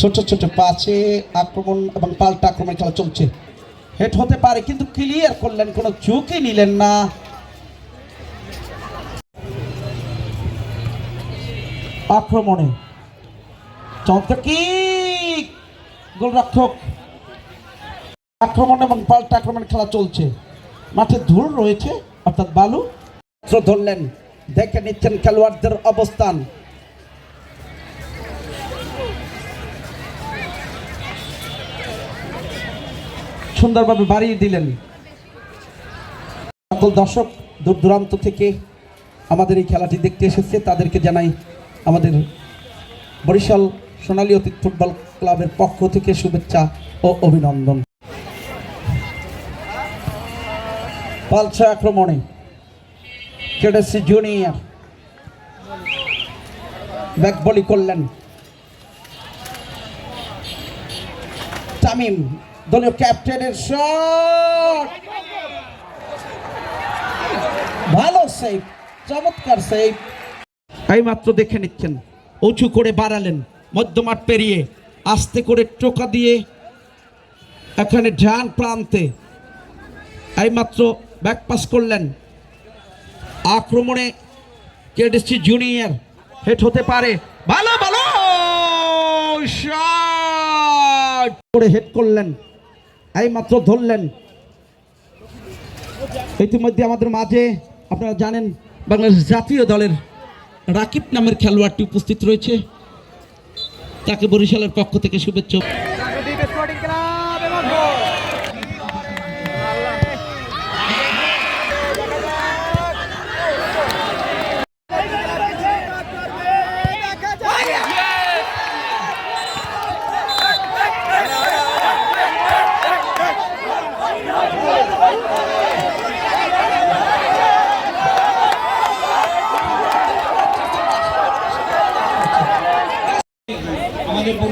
ছোট ছোট পাচে আক্রমণ এবং পাল্টা আক্রমণ খেলা চলছে। হেড হতে পারে, কিন্তু ক্লিয়ার করলেন, কোনো ঝুঁকি নিলেন না। আক্রমণে। চমৎকার কি গোলরক্ষক। আক্রমণ এবং পাল্টা আক্রমণ খেলা চলছে। মাঠে ধুল রয়েছে, অর্থাৎ বালু। ধরলেন, দেখে নিচ্ছেন খেলোয়াড়দের অবস্থান। সুন্দরভাবে বাড়িয়ে দিলেন। সকল দর্শক দূর দূরান্ত থেকে আমাদের এই খেলাটি দেখতে এসেছে। তাদেরকে জানাই আমাদের বরিশাল সোনালী অতীত ফুটবল ক্লাবের পক্ষ থেকে শুভেচ্ছা ও অভিনন্দন। পালসা আক্রমণে কেডেসি জুনিয়র ব্যাক বলি করলেন। তামিম দলীয় ক্যাপ্টেনের শট। ভালো সেভ চমৎকার সেভ এই মাত্র দেখে নিচ্ছেন উঁচু করে বাড়ালেন মধ্যমাঠ পেরিয়ে আস্তে করে টোকা দিয়ে এখানে ডান প্রান্তে। এই মাত্র ব্যাক পাস করলেন। আক্রমণে কেডিসি জুনিয়র হেড হতে পারে। ভালো ভালো! শট করে হেড করলেন। এই মাত্র ধরলেন। ইতিমধ্যে আমাদের মাঝে, আপনারা জানেন, বাংলাদেশ জাতীয় দলের রাকিব নামের খেলোয়াড়টি উপস্থিত রয়েছে। তাকে বরিশালের পক্ষ থেকে শুভেচ্ছা।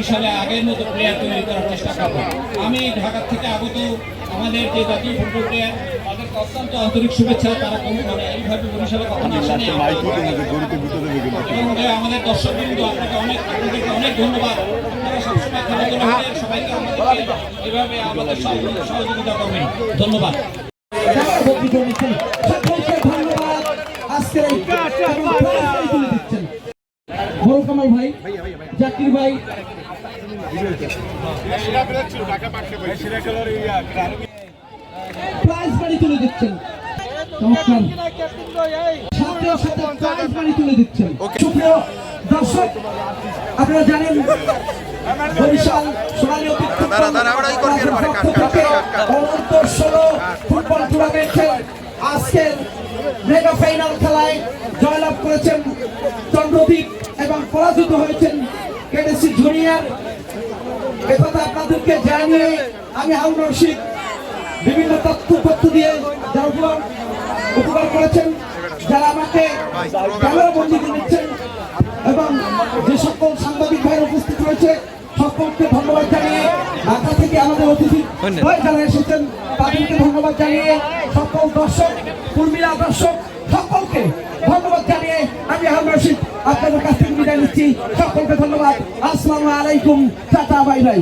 বরিশালে আগের মতো প্লেয়ার তৈরি করার চেষ্টা করব আমি ঢাকা থেকে আগত আমাদের যে জাতীয় ফুটবল প্লেয়ার তাদেরকে অত্যন্ত আন্তরিক শুভেচ্ছা তারা কোনো মানে এইভাবে বরিশালে কখনো আসেনি এবং আমাদের দর্শক বিন্দু আপনাকে অনেক আপনাদেরকে অনেক ধন্যবাদ আপনারা সবসময় খেলাধুলা সবাইকে আমাদেরকে এভাবে আমাদের সহযোগিতা করবেন ধন্যবাদ আজকের কামাল ভাই। জাকির ভাই। প্রাইজ বাড়ি তুলে দিচ্ছেন। সাথে সাথে প্রাইজ বাড়ি তুলে দিচ্ছেন। সুপ্রিয় দর্শক আপনারা জানেন বরিশাল সোনালী অতীত দাঁড়া, দাঁড়া, ওরা ই করবি এরপরে, কাট, কাট, কাট, কাট। অনন্ত ষোলো ফুটবল টুর্নামেন্টে আজকের মেগা ফাইনাল খেলায় জয়লাভ করেছেন চন্দ্রদ্বীপ এবং পরাজিত হয়েছেন কেডিসি জুনিয়র। একথা আপনাদেরকে জানিয়ে আমি হাউন রশিদ বিভিন্ন তথ্য তথ্য দিয়ে যারা উপকার করেছেন যারা আমাকে ক্যামেরা বন্দি দিচ্ছেন এবং যে সকল সাংবাদিক ভাই উপস্থিত রয়েছে সকলকে ধন্যবাদ জানিয়ে ঢাকা থেকে আমাদের অতিথি যারা এসেছেন তাদেরকে ধন্যবাদ জানিয়ে সকল দর্শক কর্মীরা দর্শক সকলকে ধন্যবাদ জানিয়ে আমি হারুন রশিদ আপনাদের কাছ বিদায় সকলকে ধন্যবাদ। আসসালামু আলাইকুম টাটা বাই বাই।